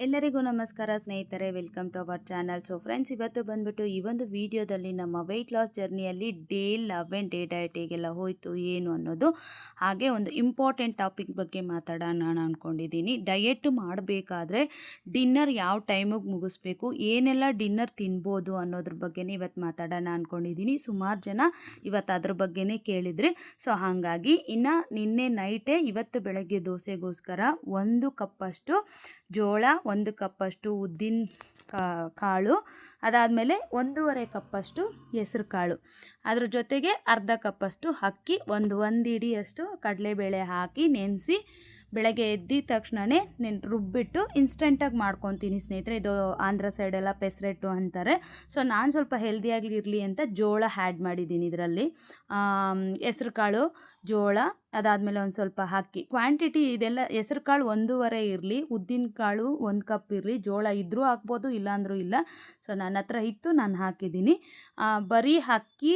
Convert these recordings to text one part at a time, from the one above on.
ಎಲ್ಲರಿಗೂ ನಮಸ್ಕಾರ ಸ್ನೇಹಿತರೆ welcome to our channel so friends ಇವತ್ತು ಬಂದ್ಬಿಟ್ಟು ಈ ಒಂದು ವಿಡಿಯೋದಲ್ಲಿ ನಮ್ಮ ವೆಯ್ಟ್ ಲಾಸ್ ಜರ್ನಿಯಲ್ಲಿ ಡೇ ಲೆವೆನ್ ಡೇ ಡಯಟ್ ಹೇಗೆಲ್ಲ ಹೋಯಿತು, ಏನು ಅನ್ನೋದು, ಹಾಗೆ ಒಂದು ಇಂಪಾರ್ಟೆಂಟ್ ಟಾಪಿಕ್ ಬಗ್ಗೆ ಮಾತಾಡೋಣ ನಾನು ಅಂದ್ಕೊಂಡಿದ್ದೀನಿ ಡಯೆಟ್ ಮಾಡಬೇಕಾದ್ರೆ ಡಿನ್ನರ್ ಯಾವ ಟೈಮಿಗೆ ಮುಗಿಸ್ಬೇಕು, ಏನೆಲ್ಲ ಡಿನ್ನರ್ ತಿನ್ಬೋದು ಅನ್ನೋದ್ರ ಬಗ್ಗೆನೇ ಇವತ್ತು ಮಾತಾಡೋಣ ಅಂದ್ಕೊಂಡಿದ್ದೀನಿ ಸುಮಾರು ಜನ ಇವತ್ತು ಅದ್ರ ಬಗ್ಗೆನೇ ಕೇಳಿದ್ರಿ ಸೊ ಹಾಗಾಗಿ ಇನ್ನು ನಿನ್ನೆ ನೈಟೇ ಇವತ್ತು ಬೆಳಗ್ಗೆ ದೋಸೆಗೋಸ್ಕರ ಒಂದು ಕಪ್ಪಷ್ಟು ಜೋಳ, ಒಂದು ಕಪ್ಪಷ್ಟು ಉದ್ದಿನ ಕಾಳು, ಅದಾದಮೇಲೆ ಒಂದೂವರೆ ಕಪ್ಪಷ್ಟು ಹೆಸರು ಕಾಳು. ಅದ್ರ ಜೊತೆಗೆ ಅರ್ಧ ಕಪ್ಪಷ್ಟು ಅಕ್ಕಿ, ಒಂದು ಒಂದು ಇಡಿಯಷ್ಟು ಕಡಲೆಬೇಳೆ ಹಾಕಿ ನೆನೆಸಿ ಬೆಳಗ್ಗೆ ಎದ್ದಿದ ತಕ್ಷಣವೇ ನೆನ್ ರುಬ್ಬಿಟ್ಟು ಇನ್ಸ್ಟೆಂಟಾಗಿ ಮಾಡ್ಕೊತೀನಿ ಸ್ನೇಹಿತರೆ. ಇದು ಆಂಧ್ರ ಸೈಡೆಲ್ಲ ಪೆಸ್ರೆಟ್ಟು ಅಂತಾರೆ. ಸೊ ನಾನು ಸ್ವಲ್ಪ ಹೆಲ್ದಿಯಾಗಿರಲಿ ಅಂತ ಜೋಳ ಹ್ಯಾಡ್ ಮಾಡಿದ್ದೀನಿ ಇದರಲ್ಲಿ. ಹೆಸ್ರು ಕಾಳು ಜೋಳ, ಅದಾದಮೇಲೆ ಒಂದು ಸ್ವಲ್ಪ ಹಾಕಿ ಕ್ವಾಂಟಿಟಿ ಇದೆಲ್ಲ ಹೆಸ್ರು ಕಾಳು ಒಂದೂವರೆ ಇರಲಿ ಉದ್ದಿನ ಕಾಳು ಒಂದು ಕಪ್ ಇರಲಿ, ಜೋಳ ಇದ್ದರೂ ಹಾಕ್ಬೋದು, ಇಲ್ಲಾಂದರೂ ಇಲ್ಲ. ಸೊ ನನ್ನ ಹತ್ರ ಇತ್ತು, ನಾನು ಹಾಕಿದ್ದೀನಿ. ಬರೀ ಅಕ್ಕಿ,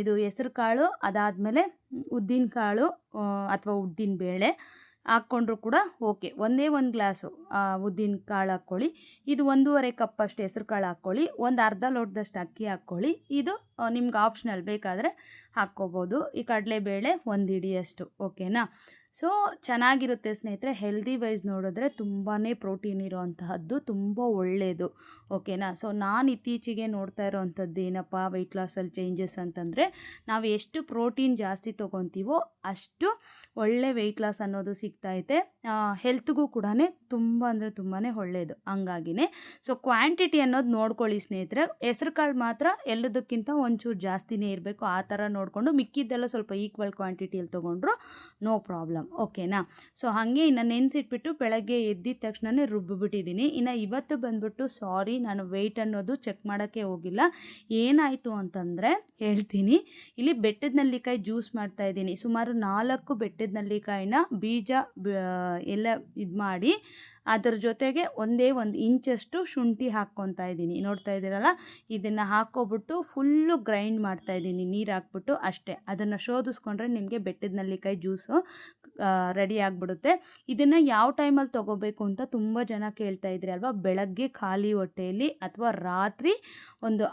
ಇದು ಹೆಸ್ರು ಕಾಳು ಅದಾದಮೇಲೆ ಉದ್ದಿನ ಕಾಳು ಅಥವಾ ಉದ್ದಿನ ಬೇಳೆ ಹಾಕ್ಕೊಂಡ್ರು ಕೂಡ ಓಕೆ. ಒಂದೇ ಒಂದು ಗ್ಲಾಸು ಉದ್ದಿನ ಕಾಳು ಹಾಕ್ಕೊಳ್ಳಿ. ಇದು ಒಂದೂವರೆ ಕಪ್ಪಷ್ಟು ಹೆಸ್ರು ಕಾಳು ಹಾಕ್ಕೊಳ್ಳಿ. ಒಂದು ಅರ್ಧ ಲೋಟದಷ್ಟು ಅಕ್ಕಿ ಹಾಕ್ಕೊಳ್ಳಿ. ಇದು ನಿಮ್ಗೆ ಆಪ್ಷನಲ್ ಬೇಕಾದರೆ ಹಾಕ್ಕೋಬೋದು. ಈ ಕಡಲೆಬೇಳೆ ಒಂದು ಹಿಡಿಯಷ್ಟು, ಓಕೆನಾ? ಸೊ ಚೆನ್ನಾಗಿರುತ್ತೆ ಸ್ನೇಹಿತರೆ ಹೆಲ್ದಿ ವೈಸ್ ನೋಡಿದ್ರೆ ತುಂಬಾ ಪ್ರೋಟೀನ್ ಇರೋವಂತಹದ್ದು, ತುಂಬ ಒಳ್ಳೆಯದು ಓಕೆನಾ ಸೊ ನಾನು ಇತ್ತೀಚೆಗೆ ನೋಡ್ತಾ ಇರೋವಂಥದ್ದು ಏನಪ್ಪ ವೆಯ್ಟ್ ಲಾಸಲ್ಲಿ ಚೇಂಜಸ್ ಅಂತಂದರೆ, ನಾವು ಎಷ್ಟು ಪ್ರೋಟೀನ್ ಜಾಸ್ತಿ ತೊಗೊತೀವೋ ಅಷ್ಟು ಒಳ್ಳೆ ವೆಯ್ಟ್ ಲಾಸ್ ಅನ್ನೋದು ಸಿಗ್ತೈತೆ ಹೆಲ್ತ್ಗೂ ಕೂಡ ತುಂಬ ಅಂದರೆ ತುಂಬಾ ಒಳ್ಳೆಯದು ಹಂಗಾಗಿನೇ. ಸೊ ಕ್ವಾಂಟಿಟಿ ಅನ್ನೋದು ನೋಡ್ಕೊಳ್ಳಿ ಸ್ನೇಹಿತರೆ, ಹೆಸ್ರು ಕಾಳು ಮಾತ್ರ ಎಲ್ಲದಕ್ಕಿಂತ ಒಂಚೂರು ಜಾಸ್ತಿನೇ ಇರಬೇಕು, ಆ ಥರ ನೋಡಿಕೊಂಡು ಮಿಕ್ಕಿದ್ದೆಲ್ಲ ಸ್ವಲ್ಪ ಈಕ್ವಲ್ ಕ್ವಾಂಟಿಟಿಯಲ್ಲಿ ತೊಗೊಂಡ್ರು ನೋ ಪ್ರಾಬ್ಲಮ್ ಓಕೆನಾ ಸೊ ಹಾಗೆ ಇನ್ನು ನೆನೆಸಿಟ್ಬಿಟ್ಟು ಬೆಳಗ್ಗೆ ಎದ್ದಿದ ತಕ್ಷಣವೇ ರುಬ್ಬಿಬಿಟ್ಟಿದ್ದೀನಿ ಇನ್ನು ಇವತ್ತು ಬಂದ್ಬಿಟ್ಟು ಸಾರಿ ನಾನು ವೆಯ್ಟ್ ಅನ್ನೋದು ಚೆಕ್ ಮಾಡೋಕ್ಕೆ ಹೋಗಿಲ್ಲ. ಏನಾಯಿತು ಅಂತಂದರೆ ಹೇಳ್ತೀನಿ. ಇಲ್ಲಿ ಬೆಟ್ಟದ ನಲ್ಲಿಕಾಯಿ ಜ್ಯೂಸ್ ಮಾಡ್ತಾಯಿದ್ದೀನಿ ಸುಮಾರು ನಾಲ್ಕು ಬೆಟ್ಟದ ನಲ್ಲಿಕಾಯಿನ ಬೀಜ ಎಲ್ಲ ಇದು ಮಾಡಿ ಅದ್ರ ಜೊತೆಗೆ ಒಂದೇ ಒಂದು ಇಂಚಷ್ಟು ಶುಂಠಿ ಹಾಕ್ಕೊತಾ ಇದ್ದೀನಿ. ನೋಡ್ತಾ ಇದ್ದೀರಲ್ಲ? ಇದನ್ನು ಹಾಕ್ಕೊಬಿಟ್ಟು ಫುಲ್ಲು ಗ್ರೈಂಡ್ ಮಾಡ್ತಾ ಇದ್ದೀನಿ. ನೀರು ಹಾಕ್ಬಿಟ್ಟು ಅಷ್ಟೇ. ಅದನ್ನು ಶೋಧಿಸ್ಕೊಂಡ್ರೆ ನಿಮಗೆ ಬೆಟ್ಟದ ನಲ್ಲಿಕಾಯಿ ಜ್ಯೂಸು ರೆಡಿ ಆಗಿಬಿಡುತ್ತೆ. ಇದನ್ನು ಯಾವ ಟೈಮಲ್ಲಿ ತೊಗೋಬೇಕು ಅಂತ ತುಂಬ ಜನ ಕೇಳ್ತಾ ಇದ್ರಿ ಅಲ್ವಾ? ಬೆಳಗ್ಗೆ ಖಾಲಿ ಹೊಟ್ಟೆಯಲ್ಲಿ ಅಥವಾ ರಾತ್ರಿ ಒಂದು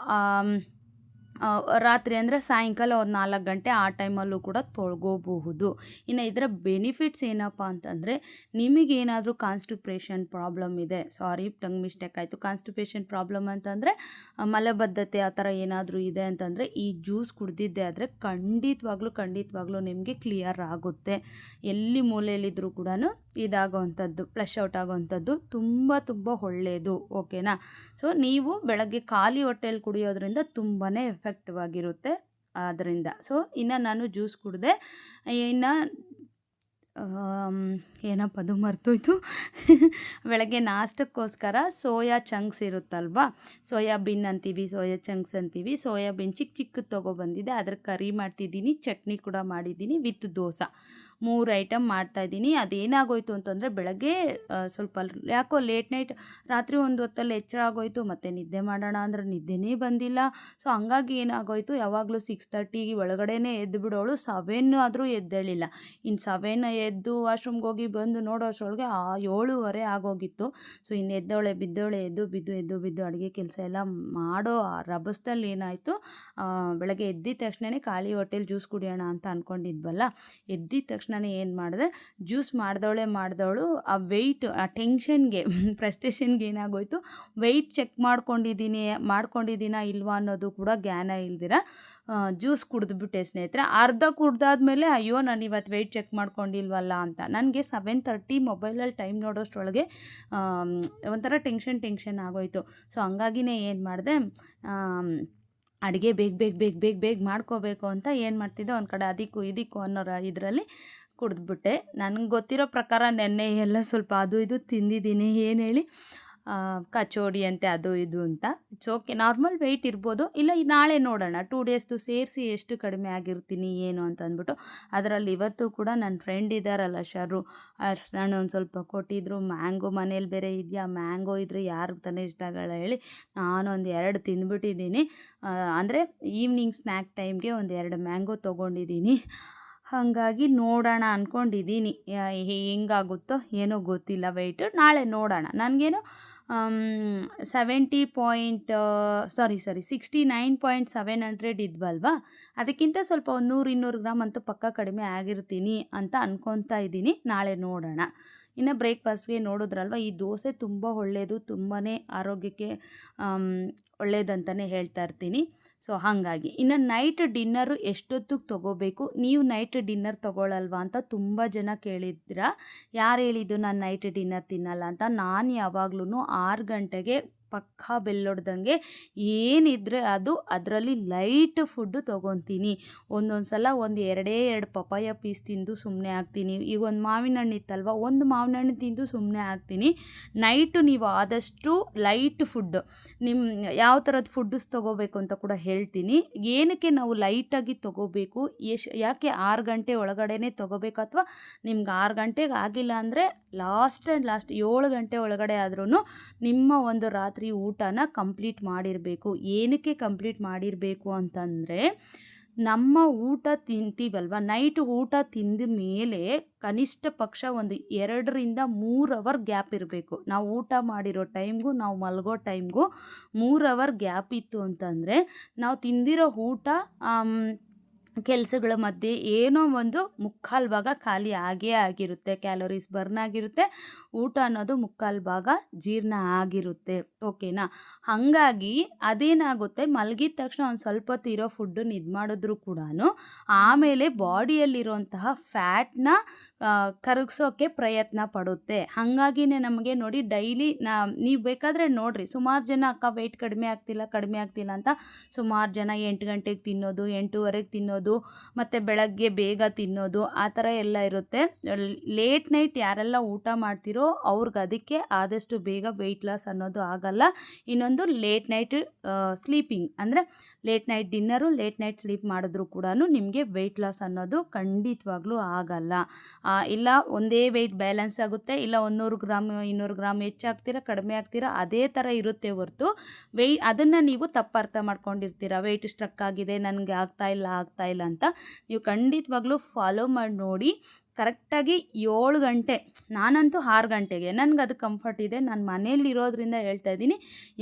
ರಾತ್ರಿ ಅಂದರೆ ಸಾಯಂಕಾಲ ಒಂದು ನಾಲ್ಕು ಗಂಟೆ ಆ ಟೈಮಲ್ಲೂ ಕೂಡ ತೊಳ್ಗೋಬಹುದು. ಇನ್ನು ಇದರ ಬೆನಿಫಿಟ್ಸ್ ಏನಪ್ಪ ಅಂತಂದರೆ ನಿಮಗೇನಾದರೂ ಕಾನ್ಸ್ಟಿಪ್ರೇಷನ್ ಪ್ರಾಬ್ಲಮ್ ಇದೆ ಸಾರಿ ಟಂಗ್ ಮಿಸ್ಟೇಕ್ ಆಯಿತು. ಕಾನ್ಸ್ಟಿಪ್ರೇಷನ್ ಪ್ರಾಬ್ಲಮ್ ಅಂತಂದರೆ ಮಲಬದ್ಧತೆ ಆ ಥರ ಏನಾದರೂ ಇದೆ ಅಂತಂದರೆ ಈ ಜ್ಯೂಸ್ ಕುಡ್ದಿದ್ದೆ ಆದರೆ ಖಂಡಿತವಾಗ್ಲೂ ಖಂಡಿತವಾಗ್ಲೂ ನಿಮಗೆ ಕ್ಲಿಯರ್ ಆಗುತ್ತೆ. ಎಲ್ಲಿ ಮೂಲೆಯಲ್ಲಿದ್ದರೂ ಕೂಡ ಇದಾಗೋವಂಥದ್ದು ಫ್ಲಶ್ ಔಟ್ ಆಗೋವಂಥದ್ದು ತುಂಬ ತುಂಬ ಒಳ್ಳೆಯದು ಓಕೆನಾ ಸೊ ನೀವು ಬೆಳಗ್ಗೆ ಖಾಲಿ ಹೊಟ್ಟೆಯಲ್ಲಿ ಕುಡಿಯೋದ್ರಿಂದ ತುಂಬಾ ಆಗಿರುತ್ತೆ ಅದರಿಂದ ಸೊ, ಇನ್ನು ನಾನು ಜ್ಯೂಸ್ ಕುಡಿದೆ. ಇನ್ನು ಏನಪ್ಪ ಅದು ಮರ್ತೋಯ್ತು. ಬೆಳಗ್ಗೆ ನಾಷ್ಟಕ್ಕೋಸ್ಕರ ಸೋಯಾ ಚಂಕ್ಸ್ ಇರುತ್ತಲ್ವಾ? ಸೋಯಾಬೀನ್ ಅಂತೀವಿ, ಸೋಯಾ ಚಂಕ್ಸ್ ಅಂತೀವಿ. ಸೋಯಾಬೀನ್ ಚಿಕ್ಕ ಚಿಕ್ಕದು ತೊಗೊಬಂದಿದೆ ಅದ್ರ ಕರಿ ಮಾಡ್ತಿದ್ದೀನಿ, ಚಟ್ನಿ ಕೂಡ ಮಾಡಿದ್ದೀನಿ ವಿತ್ ದೋಸೆ. ಮೂರು ಐಟಮ್ ಮಾಡ್ತಾಯಿದ್ದೀನಿ ಅದೇನಾಗೋಯಿತು ಅಂತಂದರೆ ಬೆಳಗ್ಗೆ ಸ್ವಲ್ಪ ಯಾಕೋ ಲೇಟ್ ನೈಟ್ ರಾತ್ರಿ ಒಂದು ಹೊತ್ತಲ್ಲಿ ಎಚ್ಚರ ಆಗೋಯ್ತು. ಮತ್ತು ನಿದ್ದೆ ಮಾಡೋಣ ಅಂದ್ರೆ ನಿದ್ದೆನೇ ಬಂದಿಲ್ಲ. ಸೊ ಹಂಗಾಗಿ ಏನಾಗೋಯಿತು? ಯಾವಾಗಲೂ ಸಿಕ್ಸ್ ತರ್ಟಿಗೆ ಒಳಗಡೆನೇ ಎದ್ದು ಬಿಡೋಳು. ಸವೆನ್ ಆದರೂ ಎದ್ದೇಳಿಲ್ಲ. ಇನ್ನು ಸವೆನ್ ಎದ್ದು ವಾಶ್ರೂಮ್ಗೆ ಹೋಗಿ ಬಂದು ನೋಡೋ ಅಷ್ಟರೊಳಗೆ, ಆ, ಏಳುವರೆ ಆಗೋಗಿತ್ತು. ಸೊ ಇನ್ನು ಎದ್ದವಳೆ ಬಿದ್ದವಳೆ ಎದ್ದು, ಬಿದ್ದು ಎದ್ದು, ಬಿದ್ದು ಅಡುಗೆ ಕೆಲಸ ಎಲ್ಲ ಮಾಡೋ ರಭಸದಲ್ಲಿ ಏನಾಯಿತು? ಬೆಳಗ್ಗೆ ಎದ್ದಿದ ತಕ್ಷಣವೇ ಖಾಲಿ ಹೊಟ್ಟೆಲಿ ಜ್ಯೂಸ್ ಕುಡಿಯೋಣ ಅಂತ ಅಂದ್ಕೊಂಡಿದ್ವಲ್ಲ ಎದ್ದಿದ ತಕ್ಷಣ ತಕ್ಷಣ ಏನು ಮಾಡಿದೆ ಜ್ಯೂಸ್ ಮಾಡಿದವಳೆ ಮಾಡಿದವಳು, ಆ ವೆಯ್ಟ್ ಆ ಟೆನ್ಷನ್ಗೆ ಫ್ರಸ್ಟ್ರೇಷನ್ಗೆ ಏನಾಗೋಯ್ತು ವೆಯ್ಟ್ ಚೆಕ್ ಮಾಡ್ಕೊಂಡಿದ್ದೀನಿ, ಮಾಡ್ಕೊಂಡಿದ್ದೀನ ಇಲ್ವಾ ಅನ್ನೋದು ಕೂಡ ಜ್ಞಾನ ಇಲ್ದಿರ ಜ್ಯೂಸ್ ಕುಡಿದ್ಬಿಟ್ಟೆ ಸ್ನೇಹಿತರೆ. ಅರ್ಧ ಕುಡ್ದಾದ್ಮೇಲೆ, ಅಯ್ಯೋ, ನಾನು ಇವತ್ತು ವೆಯ್ಟ್ ಚೆಕ್ ಮಾಡ್ಕೊಂಡಿಲ್ವಲ್ಲ ಅಂತ. ನನಗೆ ಸೆವೆನ್ ತರ್ಟಿ ಮೊಬೈಲಲ್ಲಿ ಟೈಮ್ ನೋಡೋಷ್ಟರೊಳಗೆ ಒಂಥರ ಟೆನ್ಷನ್ ಟೆನ್ಷನ್ ಆಗೋಯ್ತು. ಸೊ ಹಂಗಾಗಿನೇ ಏನು ಮಾಡಿದೆ ಅಡುಗೆ ಬೇಗ ಬೇಗ ಬೇಗ ಬೇಗ ಬೇಗ ಮಾಡ್ಕೋಬೇಕು ಅಂತ ಏನು ಮಾಡ್ತಿದ್ದೆ, ಒಂದು ಕಡೆ ಅದಕ್ಕೂ, ಇದಕ್ಕೂ ಅನ್ನೋ ಇದರಲ್ಲಿ ಕುಡಿದ್ಬಿಟ್ಟೆ. ನನಗೆ ಗೊತ್ತಿರೋ ಪ್ರಕಾರ ನೆನ್ನೆ ಎಲ್ಲ ಸ್ವಲ್ಪ ಅದು ಇದು ತಿಂದಿದ್ದೀನಿ, ಏನು ಹೇಳಿ ಕಚೋಡಿ ಅಂತೆ, ಅದು ಇದು ಅಂತ. ಇಟ್ಸ್ ಓಕೆ ನಾರ್ಮಲ್ ವೆಯ್ಟ್ ಇರ್ಬೋದು. ಇಲ್ಲ ನಾಳೆ ನೋಡೋಣ. ಟೂ ಡೇಸ್ದು ಸೇರಿಸಿ ಎಷ್ಟು ಕಡಿಮೆ ಆಗಿರ್ತೀನಿ, ಏನು ಅಂತ ಅಂದ್ಬಿಟ್ಟು. ಅದರಲ್ಲಿ ಇವತ್ತು ಕೂಡ ನನ್ನ ಫ್ರೆಂಡ್ ಇದ್ದಾರಲ್ಲ ಶರು. ನಾನು ಒಂದು ಸ್ವಲ್ಪ ಕೊಟ್ಟಿದ್ರು. ಮ್ಯಾಂಗೋ ಮನೇಲಿ ಬೇರೆ ಇದೆಯಾ? ಮ್ಯಾಂಗೋ ಇದ್ರೆ ಯಾರಿಗೆ ತಾನೇ ಇಷ್ಟ ಆಗಲ್ಲ ಹೇಳಿ ನಾನೊಂದು ಎರಡು ತಿಂದ್ಬಿಟ್ಟಿದ್ದೀನಿ. ಅಂದರೆ ಈವ್ನಿಂಗ್ ಸ್ನ್ಯಾಕ್ ಟೈಮ್ಗೆ ಒಂದು ಎರಡು ಮ್ಯಾಂಗೋ ತೊಗೊಂಡಿದ್ದೀನಿ. ಹಾಗಾಗಿ ನೋಡೋಣ ಅಂದ್ಕೊಂಡಿದ್ದೀನಿ ಹೆಂಗಾಗುತ್ತೋ ಏನೋ ಗೊತ್ತಿಲ್ಲ ವೆಯ್ಟು ನಾಳೆ ನೋಡೋಣ. ನನಗೇನು seventy point sorry sorry sixty nine point seven hundred ಇದ್ವಲ್ವಾ? ಅದಕ್ಕಿಂತ ಸ್ವಲ್ಪ ಒಂದು ನೂರು, ಇನ್ನೂರು ಗ್ರಾಮ್ ಅಂತೂ ಪಕ್ಕ ಕಡಿಮೆ ಆಗಿರ್ತೀನಿ ಅಂತ ಅಂದ್ಕೊತಾ ಇದ್ದೀನಿ. ನಾಳೆ ನೋಡೋಣ. ಇನ್ನು ಬ್ರೇಕ್ಫಾಸ್ಟ್ಗೆ ನೋಡಿದ್ರಲ್ವ? ಈ ದೋಸೆ ತುಂಬ ಒಳ್ಳೆಯದು ತುಂಬಾ ಆರೋಗ್ಯಕ್ಕೆ ಒಳ್ಳೇದಂತಲೇ ಹೇಳ್ತಾ ಇರ್ತೀನಿ. ಸೊ ಹಾಗಾಗಿ ಇನ್ನು ನೈಟ್ ಡಿನ್ನರು ಎಷ್ಟೊತ್ತಿಗೆ ತೊಗೋಬೇಕು? ನೀವು ನೈಟ್ ಡಿನ್ನರ್ ತೊಗೊಳಲ್ವಾ ಅಂತ ತುಂಬ ಜನ ಕೇಳಿದ್ರ? ಯಾರು ಹೇಳಿದ್ದು ನಾನು ನೈಟ್ ಡಿನ್ನರ್ ತಿನ್ನಲ್ಲ ಅಂತ? ನಾನು ಯಾವಾಗ್ಲೂ ಆರು ಗಂಟೆಗೆ ಪಕ್ಕಾ ಬೆಲ್ಲೊಡ್ದಂಗೆ ಏನಿದ್ರೆ ಅದು ಅದರಲ್ಲಿ ಲೈಟ್ ಫುಡ್ಡು ತೊಗೊತೀನಿ. ಒಂದೊಂದು ಸಲ ಒಂದು ಎರಡೇ ಎರಡು ಪಪಾಯ ಪೀಸ್ ತಿಂದು ಸುಮ್ಮನೆ ಆಗ್ತೀನಿ. ಈಗ ಒಂದು ಮಾವಿನ ಹಣ್ಣು ಇತ್ತಲ್ವ, ಒಂದು ಮಾವಿನ ಹಣ್ಣು ತಿಂದು ಸುಮ್ಮನೆ ಆಗ್ತೀನಿ. ನೈಟು ನೀವು ಆದಷ್ಟು ಲೈಟ್ ಫುಡ್ ನಿಮ್ಮ ಯಾವ ಥರದ ಫುಡ್ಸ್ ತೊಗೋಬೇಕು ಅಂತ ಕೂಡ ಹೇಳ್ತೀನಿ. ಏನಕ್ಕೆ ನಾವು ಲೈಟಾಗಿ ತೊಗೋಬೇಕು ಎಷ್ಟು ಯಾಕೆ ಆರು ಗಂಟೆ ಒಳಗಡೆನೇ ತೊಗೋಬೇಕು ಅಥವಾ ನಿಮ್ಗೆ ಆರು ಗಂಟೆಗೆ ಆಗಿಲ್ಲ ಅಂದರೆ ಲಾಸ್ಟ್ ಆ್ಯಂಡ್ ಲಾಸ್ಟ್ ಏಳು ಗಂಟೆ ಒಳಗಡೆ ಆದ್ರೂ ನಿಮ್ಮ ಒಂದು ರಾತ್ರಿ ಊಟನ ಕಂಪ್ಲೀಟ್ ಮಾಡಿರಬೇಕು. ಏನಕ್ಕೆ ಕಂಪ್ಲೀಟ್ ಮಾಡಿರಬೇಕು ಅಂತಂದರೆ, ನಮ್ಮ ಊಟ ತಿಂತೀವಲ್ವ? ನೈಟ್ ಊಟ ತಿಂದ ಮೇಲೆ ಕನಿಷ್ಠ ಪಕ್ಷ ಒಂದು ಎರಡರಿಂದ ಮೂರು ಅವರ್ ಗ್ಯಾಪ್ ಇರಬೇಕು. ನಾವು ಊಟ ಮಾಡಿರೋ ಟೈಮ್ಗೂ, ನಾವು ಮಲಗೋ ಟೈಮ್ಗೂ ಮೂರು ಅವರ್ ಗ್ಯಾಪ್ ಇತ್ತು ಅಂತಂದರೆ, ನಾವು ತಿಂದಿರೋ ಊಟ ಕೆಲಸಗಳ ಮಧ್ಯೆ ಏನೋ ಒಂದು ಮುಕ್ಕಾಲು ಭಾಗ ಖಾಲಿ ಆಗೇ ಆಗಿರುತ್ತೆ, ಕ್ಯಾಲೋರೀಸ್ ಬರ್ನ್ ಆಗಿರುತ್ತೆ, ಊಟ ಅನ್ನೋದು ಮುಕ್ಕಾಲು ಭಾಗ ಜೀರ್ಣ ಆಗಿರುತ್ತೆ, ಓಕೆನಾ? ಹಾಗಾಗಿ ಅದೇನಾಗುತ್ತೆ, ಮಲಗಿದ ತಕ್ಷಣ ಒಂದು ಸ್ವಲ್ಪ ಹೊತ್ತು ಇರೋ ಫುಡ್ಡನ್ನು ಇದು ಮಾಡಿದ್ರು ಕೂಡ ಆಮೇಲೆ ಬಾಡಿಯಲ್ಲಿರುವಂತಹ ಫ್ಯಾಟ್ನ ಕರಗಿಸೋಕ್ಕೆ ಪ್ರಯತ್ನ ಪಡುತ್ತೆ. ಹಾಗಾಗಿನೇ ನಮಗೆ ನೋಡಿ ಡೈಲಿ ನಾ, ನೀವು ಬೇಕಾದರೆ ನೋಡಿರಿ, ಸುಮಾರು ಜನ ಅಕ್ಕ ವೆಯ್ಟ್ ಕಡಿಮೆ ಆಗ್ತಿಲ್ಲ ಕಡಿಮೆ ಆಗ್ತಿಲ್ಲ ಅಂತ ಸುಮಾರು ಜನ ಎಂಟು ಗಂಟೆಗೆ ತಿನ್ನೋದು, ಎಂಟೂವರೆಗೆ ತಿನ್ನೋದು, ಮತ್ತು ಬೆಳಗ್ಗೆ ಬೇಗ ತಿನ್ನೋದು, ಆ ಥರ ಎಲ್ಲ ಇರುತ್ತೆ. ಲೇಟ್ ನೈಟ್ ಯಾರೆಲ್ಲ ಊಟ ಮಾಡ್ತಿರೋ ಅವ್ರಿಗೆ ಅದಕ್ಕೆ ಆದಷ್ಟು ಬೇಗ ವೆಯ್ಟ್ ಲಾಸ್ ಅನ್ನೋದು ಆಗಲ್ಲ. ಇನ್ನೊಂದು ಲೇಟ್ ನೈಟ್ ಸ್ಲೀಪಿಂಗ್ ಅಂದರೆ late night dinner late night sleep ಮಾಡಿದ್ರು ಕೂಡ ನಿಮಗೆ ವೆಯ್ಟ್ ಲಾಸ್ ಅನ್ನೋದು ಖಂಡಿತವಾಗ್ಲೂ ಆಗಲ್ಲ. ಇಲ್ಲ ಒಂದೇ ವೆಯ್ಟ್ ಬ್ಯಾಲೆನ್ಸ್ ಆಗುತ್ತೆ, ಇಲ್ಲ ಒಂದೂರು ಗ್ರಾಮ್, ಇನ್ನೂರು ಗ್ರಾಮ್ ಹೆಚ್ಚಾಗ್ತೀರಾ, ಕಡಿಮೆ ಆಗ್ತೀರಾ, ಅದೇ ಥರ ಇರುತ್ತೆ ಹೊರತು ವೆಯ್ ಅದನ್ನು ನೀವು ತಪ್ಪು ಅರ್ಥ ಮಾಡ್ಕೊಂಡಿರ್ತೀರ ವೆಯ್ಟ್ ಸ್ಟ್ರಕ್ ಆಗಿದೆ, ನನಗೆ ಆಗ್ತಾ ಇಲ್ಲ ಆಗ್ತಾ ಇಲ್ಲ ಅಂತ, ನೀವು ಖಂಡಿತವಾಗ್ಲೂ ಫಾಲೋ ಮಾಡಿ ನೋಡಿ ಕರೆಕ್ಟಾಗಿ ಏಳು ಗಂಟೆ, ನಾನಂತೂ ಆರು ಗಂಟೆಗೆ. ನನಗೆ ಅದು ಕಂಫರ್ಟ್ ಇದೆ. ನಾನು ಮನೆಯಲ್ಲಿ ಇರೋದ್ರಿಂದ ಹೇಳ್ತಾ ಇದ್ದೀನಿ.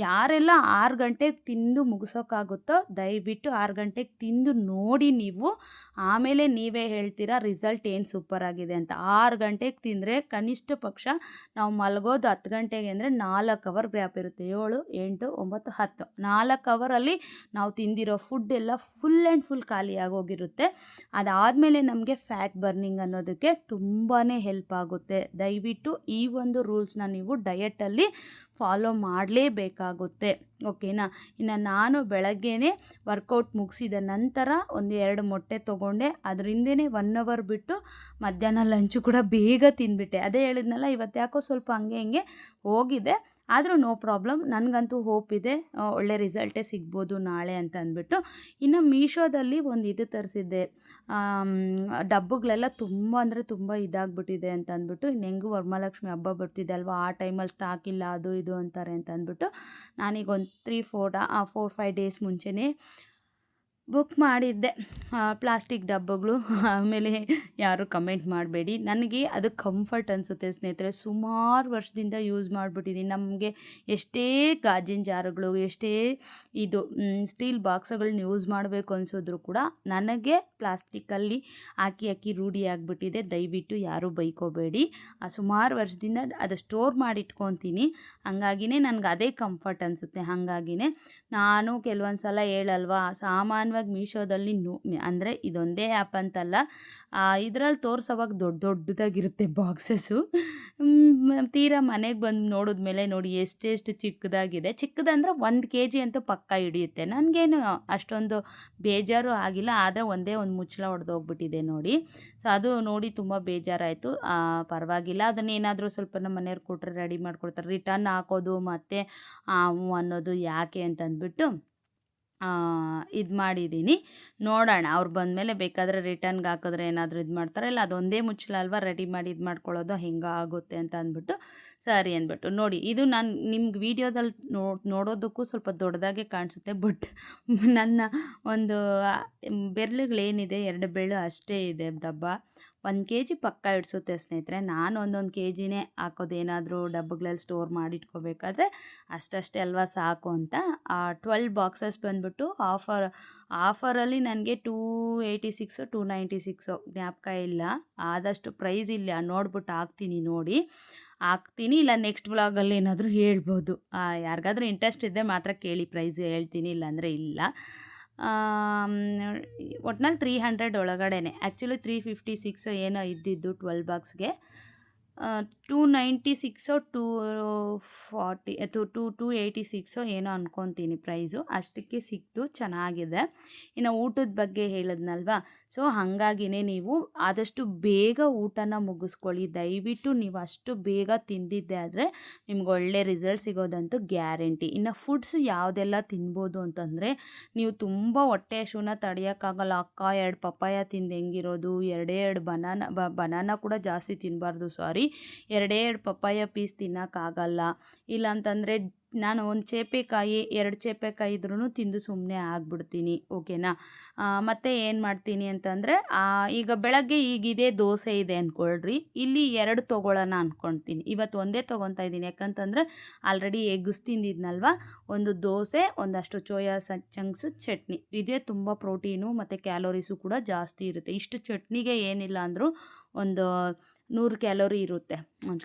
ಯಾರೆಲ್ಲ ಆರು ಗಂಟೆಗೆ ತಿಂದು ಮುಗಿಸೋಕ್ಕಾಗುತ್ತೋ ದಯವಿಟ್ಟು ಆರು ಗಂಟೆಗೆ ತಿಂದು ನೋಡಿ ನೀವು. ಆಮೇಲೆ ನೀವೇ ಹೇಳ್ತೀರಾ ರಿಸಲ್ಟ್ ಏನು ಸೂಪರ್ ಆಗಿದೆ ಅಂತ. ಆರು ಗಂಟೆಗೆ ತಿಂದರೆ ಕನಿಷ್ಠ ಪಕ್ಷ ನಾವು ಮಲಗೋದು ಹತ್ತು ಗಂಟೆಗೆ ಅಂದರೆ ನಾಲ್ಕು ಅವರ್ ಗ್ಯಾಪ್ ಇರುತ್ತೆ. ಏಳು, ಎಂಟು, ಒಂಬತ್ತು, ಹತ್ತು. ನಾಲ್ಕು ಅವರಲ್ಲಿ ನಾವು ತಿಂದಿರೋ ಫುಡ್ ಎಲ್ಲ ಫುಲ್ ಆ್ಯಂಡ್ ಫುಲ್ ಖಾಲಿ ಹೋಗಿರುತ್ತೆ. ಅದಾದಮೇಲೆ ನಮಗೆ ಫ್ಯಾಟ್ ಬರ್ನಿಂಗ್ ಅನ್ನೋದಕ್ಕೆ ತುಂಬಾ ಹೆಲ್ಪ್ ಆಗುತ್ತೆ. ದಯವಿಟ್ಟು ಈ ಒಂದು ರೂಲ್ಸ್ನ ನೀವು ಡಯಟಲ್ಲಿ ಫಾಲೋ ಮಾಡಲೇಬೇಕಾಗುತ್ತೆ. ಓಕೆನಾ? ಇನ್ನು ನಾನು ಬೆಳಗ್ಗೆನೇ ವರ್ಕೌಟ್ ಮುಗಿಸಿದ ನಂತರ ಒಂದು ಎರಡು ಮೊಟ್ಟೆ ತೊಗೊಂಡೆ. ಅದರಿಂದನೇ ಒನ್ ಅವರ್ ಬಿಟ್ಟು ಮಧ್ಯಾಹ್ನ ಲಂಚು ಕೂಡ ಬೇಗ ತಿಂದುಬಿಟ್ಟೆ. ಅದೇ ಹೇಳಿದ್ನಲ್ಲ, ಇವತ್ತು ಯಾಕೋ ಸ್ವಲ್ಪ ಹಂಗೆ ಹಿಂಗೆ ಹೋಗಿದೆ. ಆದರೂ ನೋ ಪ್ರಾಬ್ಲಮ್ ನನಗಂತೂ ಹೋಪ್ ಇದೆ. ಒಳ್ಳೆ ರಿಸಲ್ಟೇ ಸಿಗ್ಬೋದು ನಾಳೆ ಅಂತ ಅಂದ್ಬಿಟ್ಟು. ಇನ್ನು ಮೀಶೋದಲ್ಲಿ ಒಂದು ಇದು ತರಿಸಿದ್ದೆ. ಡಬ್ಬುಗಳೆಲ್ಲ ತುಂಬ ಅಂದರೆ ತುಂಬ ಇದಾಗ್ಬಿಟ್ಟಿದೆ ಅಂತ ಅಂದ್ಬಿಟ್ಟು. ಇನ್ನು ಹೆಂಗೂ ವರಮಹಾಲಕ್ಷ್ಮಿ ಹಬ್ಬ ಬರ್ತಿದೆ ಅಲ್ವಾ? ಆ ಟೈಮಲ್ಲಿ ಸ್ಟಾಕ್ ಇಲ್ಲ, ಅದು ಇದು ಅಂತಾರೆ ಅಂತ ಅಂದ್ಬಿಟ್ಟು. ನಾನೀಗ ಒಂದು three four four five days ಮುಂಚೆನೇ ಬುಕ್ ಮಾಡಿದ್ದೆ. ಪ್ಲಾಸ್ಟಿಕ್ ಡಬ್ಬಗಳು. ಆಮೇಲೆ ಯಾರು ಕಮೆಂಟ್ ಮಾಡಬೇಡಿ. ನನಗೆ ಅದು ಕಂಫರ್ಟ್ ಅನಿಸುತ್ತೆ ಸ್ನೇಹಿತರೆ. ಸುಮಾರು ವರ್ಷದಿಂದ ಯೂಸ್ ಮಾಡಿಬಿಟ್ಟಿದ್ದೀನಿ. ನಮಗೆ ಎಷ್ಟೇ ಗಾಜಿನ ಜಾರುಗಳು, ಎಷ್ಟೇ ಇದು ಸ್ಟೀಲ್ ಬಾಕ್ಸ್ಗಳನ್ನ ಯೂಸ್ ಮಾಡಬೇಕು ಅನಿಸಿದ್ರು ಕೂಡ ನನಗೆ ಪ್ಲಾಸ್ಟಿಕ್ಕಲ್ಲಿ ಹಾಕಿ ಹಾಕಿ ರೂಢಿ ಆಗಿಬಿಟ್ಟಿದೆ. ದಯವಿಟ್ಟು ಯಾರೂ ಬೈಕೋಬೇಡಿ. ಸುಮಾರು ವರ್ಷದಿಂದ ಅದು ಸ್ಟೋರ್ ಮಾಡಿ ಇಟ್ಕೊತೀನಿ ಹಂಗಾಗಿನೇ ನನಗೆ ಅದೇ ಕಂಫರ್ಟ್ ಅನಿಸುತ್ತೆ. ಹಾಗಾಗಿನೇ ನಾನು ಕೆಲವೊಂದು ಸಲ ಹೇಳಲ್ವಾ ಸಾಮಾನ್ಯವಾಗಿ ಮೀಶೋದಲ್ಲಿ ನೋ, ಅಂದರೆ ಇದೊಂದೇ ಆ್ಯಪ್ ಅಂತಲ್ಲ ಇದರಲ್ಲಿ ತೋರಿಸೋವಾಗ ದೊಡ್ಡ ದೊಡ್ಡದಾಗಿರುತ್ತೆ ಬಾಕ್ಸಸ್ಸು ತೀರಾ ಮನೆಗೆ ಬಂದು ನೋಡಿದ್ಮೇಲೆ ನೋಡಿ ಎಷ್ಟೆಷ್ಟು ಚಿಕ್ಕದಾಗಿದೆ. ಚಿಕ್ಕದಂದ್ರೆ ಒಂದು ಕೆ ಜಿ ಅಂತೂ ಪಕ್ಕ ಹಿಡಿಯುತ್ತೆ. ನನಗೇನು ಅಷ್ಟೊಂದು ಬೇಜಾರು ಆಗಿಲ್ಲ, ಆದರೆ ಒಂದೇ ಒಂದು ಮುಚ್ಚಳ ಹೊಡೆದೋಗ್ಬಿಟ್ಟಿದೆ ನೋಡಿ. ಸೊ ಅದು ನೋಡಿ ತುಂಬ ಬೇಜಾರಾಯಿತು. ಪರವಾಗಿಲ್ಲ. ಅದನ್ನೇನಾದರೂ ಸ್ವಲ್ಪ ನಮ್ಮ ಮನೆಯವ್ರು ಕೊಟ್ಟರೆ ರೆಡಿ ಮಾಡಿಕೊಡ್ತಾರೆ. ರಿಟರ್ನ್ ಹಾಕೋದು, ಮತ್ತು ಅನ್ನೋದು ಯಾಕೆ ಅಂತಂದ್ಬಿಟ್ಟು ಇದು ಮಾಡಿದ್ದೀನಿ ನೋಡೋಣ, ಅವ್ರು ಬಂದಮೇಲೆ ಬೇಕಾದರೆ ರಿಟರ್ನ್ಗೆ ಹಾಕಿದ್ರೆ ಏನಾದರೂ ಇದು ಮಾಡ್ತಾರೆ? ಇಲ್ಲ ಅದೊಂದೇ ಮುಚ್ಚಳ ಅಲ್ವಾ? ರೆಡಿ ಮಾಡಿ ಇದು ಮಾಡ್ಕೊಳ್ಳೋದು ಹೆಂಗೆ ಆಗುತ್ತೆ ಅಂತ ಅಂದ್ಬಿಟ್ಟು ಸರಿ ಅಂದ್ಬಿಟ್ಟು. ನೋಡಿ, ಇದು ನಾನು ನಿಮ್ಗೆ ವೀಡಿಯೋದಲ್ಲಿ ನೋಡೋದಕ್ಕೂ ಸ್ವಲ್ಪ ದೊಡ್ಡದಾಗೆ ಕಾಣಿಸುತ್ತೆ, ಬಟ್ ನನ್ನ ಒಂದು ಬೆರಳುಗಳೇನಿದೆ, ಎರಡು ಬೆರಳು ಅಷ್ಟೇ ಇದೆ ಡಬ್ಬ. ಒಂದು ಕೆ ಜಿ ಪಕ್ಕ ಇಡಿಸುತ್ತೆ ಸ್ನೇಹಿತರೆ, ನಾನು ಒಂದೊಂದು ಕೆ ಜಿನೇ ಹಾಕೋದೇನಾದರೂ ಡಬ್ಬಗಳಲ್ಲಿ ಸ್ಟೋರ್ ಮಾಡಿಟ್ಕೋಬೇಕಾದ್ರೆ ಅಷ್ಟಷ್ಟೇ ಅಲ್ವಾ ಸಾಕು ಅಂತ. ಟ್ವೆಲ್ ಬಾಕ್ಸಸ್ ಬಂದ್ಬಿಟ್ಟು ಆಫರ್, ಆಫರಲ್ಲಿ ನನಗೆ two eighty six, two ninety six ಜ್ಞಾಪಕ ಇಲ್ಲ. ಆದಷ್ಟು ಪ್ರೈಸ್ ಇಲ್ಲ ನೋಡ್ಬಿಟ್ಟು ಹಾಕ್ತೀನಿ ನೋಡಿ. ಹಾಕ್ತೀನಿ, ಇಲ್ಲ ನೆಕ್ಸ್ಟ್ ಬ್ಲಾಗಲ್ಲಿ ಏನಾದರೂ ಹೇಳ್ಬೋದು. ಯಾರಿಗಾದ್ರೂ ಇಂಟ್ರೆಸ್ಟ್ ಇದ್ದರೆ ಮಾತ್ರ ಕೇಳಿ ಪ್ರೈಸ್ ಹೇಳ್ತೀನಿ, ಇಲ್ಲಾಂದರೆ ಇಲ್ಲ. ಒಟ್ನಲ್ಲಿ ತ್ರೀ ಹಂಡ್ರೆಡ್ ಒಳಗಡೆನೆ. ಆ್ಯಕ್ಚುಲಿ ತ್ರೀ ಫಿಫ್ಟಿ ಸಿಕ್ಸ್ ಏನೋ ಇದ್ದಿದ್ದು ಟ್ವೆಲ್ ಬಾಕ್ಸ್ಗೆ ಟೂ ನೈಂಟಿ ಸಿಕ್ಸೋ ಟೂ ಫಾರ್ಟಿ ಅಥವಾ ಟೂ ಟೂ ಏಯ್ಟಿ ಸಿಕ್ಸೋ ಏನೋ ಅಂದ್ಕೊತೀನಿ ಪ್ರೈಸು ಅಷ್ಟಕ್ಕೆ ಸಿಕ್ತು, ಚೆನ್ನಾಗಿದೆ. ಇನ್ನು ಊಟದ ಬಗ್ಗೆ ಹೇಳಿದ್ನಲ್ವಾ? ಸೊ ಹಾಗಾಗಿನೇ ನೀವು ಆದಷ್ಟು ಬೇಗ ಊಟನ ಮುಗಿಸ್ಕೊಳ್ಳಿ. ದಯವಿಟ್ಟು ನೀವು ಅಷ್ಟು ಬೇಗ ತಿಂದಿದ್ದೆ ಆದರೆ ನಿಮ್ಗೆ ಒಳ್ಳೆ ರಿಸಲ್ಟ್ ಸಿಗೋದಂತೂ ಗ್ಯಾರಂಟಿ. ಇನ್ನು ಫುಡ್ಸ್ ಯಾವುದೆಲ್ಲ ತಿನ್ಬೋದು ಅಂತಂದರೆ ನೀವು ತುಂಬ ಹೊಟ್ಟೆ ಶೂನ ತಡೆಯೋಕ್ಕಾಗಲ್ಲ. ಅಕ್ಕ ಎರಡು ಪಪ್ಪಾಯ ತಿಂದು ಹೆಂಗಿರೋದು? ಎರಡೇ ಎರಡು ಬನಾನ ಬನಾನ ಕೂಡ ಜಾಸ್ತಿ ತಿನ್ನಬಾರ್ದು ಸಾರಿ. ಎರಡೇ ಎರಡು ಪಪ್ಪಾಯ ಪೀಸ್ ತಿನ್ನೋಕ್ಕಾಗಲ್ಲ. ಇಲ್ಲ ಅಂತಂದರೆ ನಾನು ಒಂದು ಚೇಪೆಕಾಯಿ, ಎರಡು ಚೇಪೆಕಾಯಿ ಇದ್ರೂ ತಿಂದು ಸುಮ್ಮನೆ ಆಗಿಬಿಡ್ತೀನಿ, ಓಕೆನಾ? ಮತ್ತು ಏನು ಮಾಡ್ತೀನಿ ಅಂತಂದರೆ ಈಗ ಬೆಳಗ್ಗೆ ಈಗಿದೆ ದೋಸೆ ಇದೆ ಅಂದ್ಕೊಳ್ರಿ ಇಲ್ಲಿ ಎರಡು ತೊಗೊಳ್ಳೋಣ ಅಂದ್ಕೊಳ್ತೀನಿ ಇವತ್ತು ಒಂದೇ ತೊಗೊತಾ ಇದ್ದೀನಿ, ಯಾಕಂತಂದರೆ ಆಲ್ರೆಡಿ ಎಗ್ಸ್ ತಿಂದಿದ್ನಲ್ವ? ಒಂದು ದೋಸೆ, ಒಂದಷ್ಟು ಚೋಯಾ ಚಂಕ್ಸ್ ಚಟ್ನಿ. ಇದೇ ತುಂಬ ಪ್ರೋಟೀನು ಮತ್ತು ಕ್ಯಾಲೋರೀಸು ಕೂಡ ಜಾಸ್ತಿ ಇರುತ್ತೆ. ಇಷ್ಟು ಚಟ್ನಿಗೆ ಏನಿಲ್ಲ ಅಂದರೂ ಒಂದು ನೂರು ಕ್ಯಾಲೋರಿ ಇರುತ್ತೆ.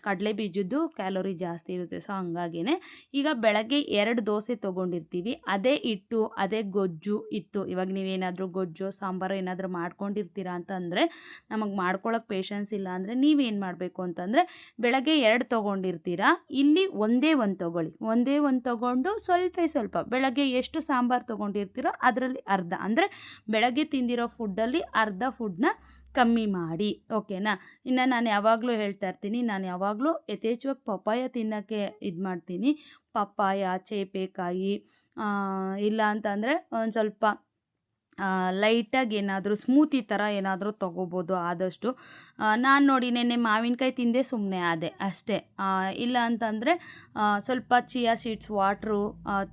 ಕಡಲೆ ಬೀಜದ್ದು ಕ್ಯಾಲೋರಿ ಜಾಸ್ತಿ ಇರುತ್ತೆ. ಸೊ, ಹಂಗಾಗಿನೇ ಈಗ ಬೆಳಗ್ಗೆ ಎರಡು ದೋಸೆ ತೊಗೊಂಡಿರ್ತೀವಿ. ಅದೇ ಇಟ್ಟು ಅದೇ ಗೊಜ್ಜು ಇತ್ತು ಇವಾಗ ನೀವೇನಾದರೂ ಗೊಜ್ಜು, ಸಾಂಬಾರು ಏನಾದರೂ ಮಾಡ್ಕೊಂಡಿರ್ತೀರಾ ಅಂತಂದರೆ ನಮಗೆ ಮಾಡ್ಕೊಳ್ಳೋಕೆ ಪೇಷನ್ಸ್ ಇಲ್ಲ ಅಂದರೆ ನೀವೇನು ಮಾಡಬೇಕು ಅಂತಂದರೆ ಬೆಳಗ್ಗೆ ಎರಡು ತೊಗೊಂಡಿರ್ತೀರಾ. ಇಲ್ಲಿ ಒಂದೇ ಒಂದು ತೊಗೊಳ್ಳಿ. ಒಂದೇ ಒಂದು ತೊಗೊಂಡು ಸ್ವಲ್ಪ ಸ್ವಲ್ಪ. ಬೆಳಗ್ಗೆ ಎಷ್ಟು ಸಾಂಬಾರು ತೊಗೊಂಡಿರ್ತೀರೋ ಅದರಲ್ಲಿ ಅರ್ಧ. ಅಂದರೆ ಬೆಳಗ್ಗೆ ತಿಂದಿರೋ ಫುಡ್ಡಲ್ಲಿ ಅರ್ಧ ಫುಡ್ನ ಕಮ್ಮಿ ಮಾಡಿ, ಓಕೆನಾ? ಇನ್ನು ನಾನು ಯಾವಾಗಲೂ ಹೇಳ್ತಾ ಇರ್ತೀನಿ, ನಾನು ಯಾವಾಗಲೂ ಯಥೇಚ್ಛವಾಗಿ ಪಪ್ಪಾಯ ತಿನ್ನೋಕ್ಕೆ ಇದು ಮಾಡ್ತೀನಿ. ಪಪ್ಪಾಯ, ಚೇಪೇಕಾಯಿ ಇಲ್ಲ ಅಂತಂದರೆ ಒಂದು ಸ್ವಲ್ಪ ಲೈಟಾಗಿ ಏನಾದರೂ ಸ್ಮೂತಿ ಥರ ಏನಾದರೂ ತೊಗೋಬೋದು ಆದಷ್ಟು. ನಾನು ನೋಡಿ ನೆನ್ನೆ ಮಾವಿನಕಾಯಿ ತಿಂದೆ ಸುಮ್ಮನೆ ಆದೆ ಅಷ್ಟೇ. ಇಲ್ಲ ಅಂತಂದರೆ ಸ್ವಲ್ಪ ಚಿಯಾ ಸೀಡ್ಸ್, ವಾಟ್ರು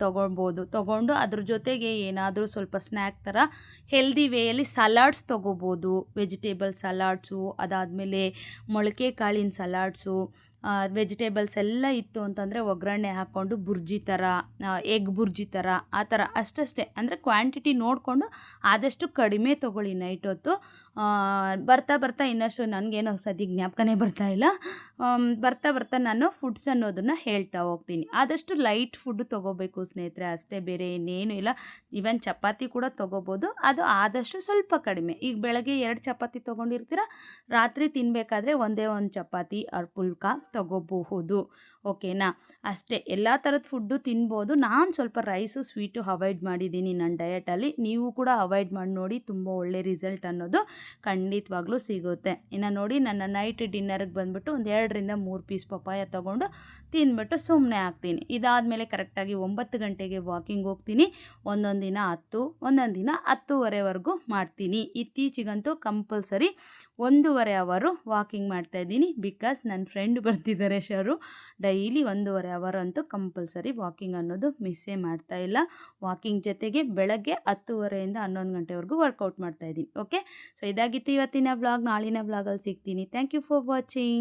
ತೊಗೊಳ್ಬೋದು. ತೊಗೊಂಡು ಅದ್ರ ಜೊತೆಗೆ ಏನಾದರೂ ಸ್ವಲ್ಪ ಸ್ನ್ಯಾಕ್ ಥರ ಹೆಲ್ದಿ ವೇಯಲ್ಲಿ ಸಲಾಡ್ಸ್ ತೊಗೋಬೋದು. ವೆಜಿಟೇಬಲ್ ಸಲಾಡ್ಸು, ಅದಾದಮೇಲೆ ಮೊಳಕೆ ಕಾಳಿನ ಸಲಾಡ್ಸು ವೆಜಿಟೇಬಲ್ಸ್ ಎಲ್ಲ ಇತ್ತು ಅಂತಂದರೆ ಒಗ್ಗರಣೆ ಹಾಕ್ಕೊಂಡು ಬುರ್ಜಿ ಥರ ಎಗ್ ಬುರ್ಜಿ ಥರ ಆ ಥರ ಅಷ್ಟಷ್ಟೇ. ಅಂದರೆ ಕ್ವಾಂಟಿಟಿ ನೋಡಿಕೊಂಡು ಆದಷ್ಟು ಕಡಿಮೆ ತೊಗೊಳ್ಳಿ ನೈಟ್ ಹೊತ್ತು. ಬರ್ತಾ ಬರ್ತಾ ಇನ್ನಷ್ಟು ನನಗೇನೋ ಸದ್ಯ ಜ್ಞಾಪಕನೇ ಬರ್ತಾ ಇಲ್ಲ. ಬರ್ತಾ ಬರ್ತಾ ನಾನು ಫುಡ್ಸ್ ಅನ್ನೋದನ್ನು ಹೇಳ್ತಾ ಹೋಗ್ತೀನಿ. ಆದಷ್ಟು ಲೈಟ್ ಫುಡ್ ತೊಗೋಬೇಕು ಸ್ನೇಹಿತರೆ, ಅಷ್ಟೇ ಬೇರೆ ಇನ್ನೇನು ಇಲ್ಲ. ಈವನ್ ಚಪಾತಿ ಕೂಡ ತೊಗೋಬೋದು. ಅದು ಆದಷ್ಟು ಸ್ವಲ್ಪ ಕಡಿಮೆ. ಈಗ ಬೆಳಗ್ಗೆ ಎರಡು ಚಪಾತಿ ತೊಗೊಂಡಿರ್ತೀರ, ರಾತ್ರಿ ತಿನ್ನಬೇಕಾದ್ರೆ ಒಂದೇ ಒಂದು ಚಪಾತಿ ಆರ್ ಪುಲ್ಕ ತಗೋಬಹುದು. ಓಕೆನಾ? ಅಷ್ಟೇ, ಎಲ್ಲ ಥರದ ಫುಡ್ಡು ತಿನ್ಬೋದು. ನಾನು ಸ್ವಲ್ಪ ರೈಸು ಸ್ವೀಟು ಅವಾಯ್ಡ್ ಮಾಡಿದ್ದೀನಿ ನನ್ನ ಡಯಟಲ್ಲಿ ನೀವು ಕೂಡ ಅವಾಯ್ಡ್ ಮಾಡಿ ನೋಡಿ, ತುಂಬ ಒಳ್ಳೆ ರಿಸಲ್ಟ್ ಅನ್ನೋದು ಖಂಡಿತವಾಗ್ಲೂ ಸಿಗುತ್ತೆ. ಇನ್ನು ನೋಡಿ, ನನ್ನ ನೈಟ್ ಡಿನ್ನರ್ಗೆ ಬಂದುಬಿಟ್ಟು ಒಂದು ಎರಡರಿಂದ ಮೂರು ಪೀಸ್ ಪಪ್ಪಾಯ ತೊಗೊಂಡು ತಿಂದ್ಬಿಟ್ಟು ಸುಮ್ಮನೆ ಹಾಕ್ತೀನಿ ಇದಾದಮೇಲೆ ಕರೆಕ್ಟಾಗಿ ಒಂಬತ್ತು ಗಂಟೆಗೆ ವಾಕಿಂಗ್ ಹೋಗ್ತೀನಿ. ಒಂದೊಂದು ದಿನ ಹತ್ತು, ಒಂದೊಂದು ದಿನ ಹತ್ತುವರೆವರೆಗೂ ಮಾಡ್ತೀನಿ. ಇತ್ತೀಚಿಗಂತೂ ಕಂಪಲ್ಸರಿ ಒಂದೂವರೆ ಅವರು ವಾಕಿಂಗ್ ಮಾಡ್ತಾಯಿದ್ದೀನಿ ಬಿಕಾಸ್ ನನ್ನ ಫ್ರೆಂಡ್ ಬರ್ತಿದ್ದಾರೆ ಶರು. ಡೈಲಿ ಒಂದೂವರೆ ಅವರ್ ಅಂತೂ ಕಂಪಲ್ಸರಿ ವಾಕಿಂಗ್ ಅನ್ನೋದು ಮಿಸ್ಸೇ ಮಾಡ್ತಾ ಇಲ್ಲ. ವಾಕಿಂಗ್ ಜೊತೆಗೆ ಬೆಳಗ್ಗೆ ಹತ್ತುವರೆಯಿಂದ ಹನ್ನೊಂದು ಗಂಟೆವರೆಗೂ ವರ್ಕೌಟ್ ಮಾಡ್ತಾಯಿದ್ದೀನಿ ಓಕೆ? ಸೊ ಇದಾಗಿತ್ತು ಇವತ್ತಿನ ಬ್ಲಾಗ್ ನಾಳಿನ ಬ್ಲಾಗಲ್ಲಿ ಸಿಗ್ತೀನಿ. Thank you for watching.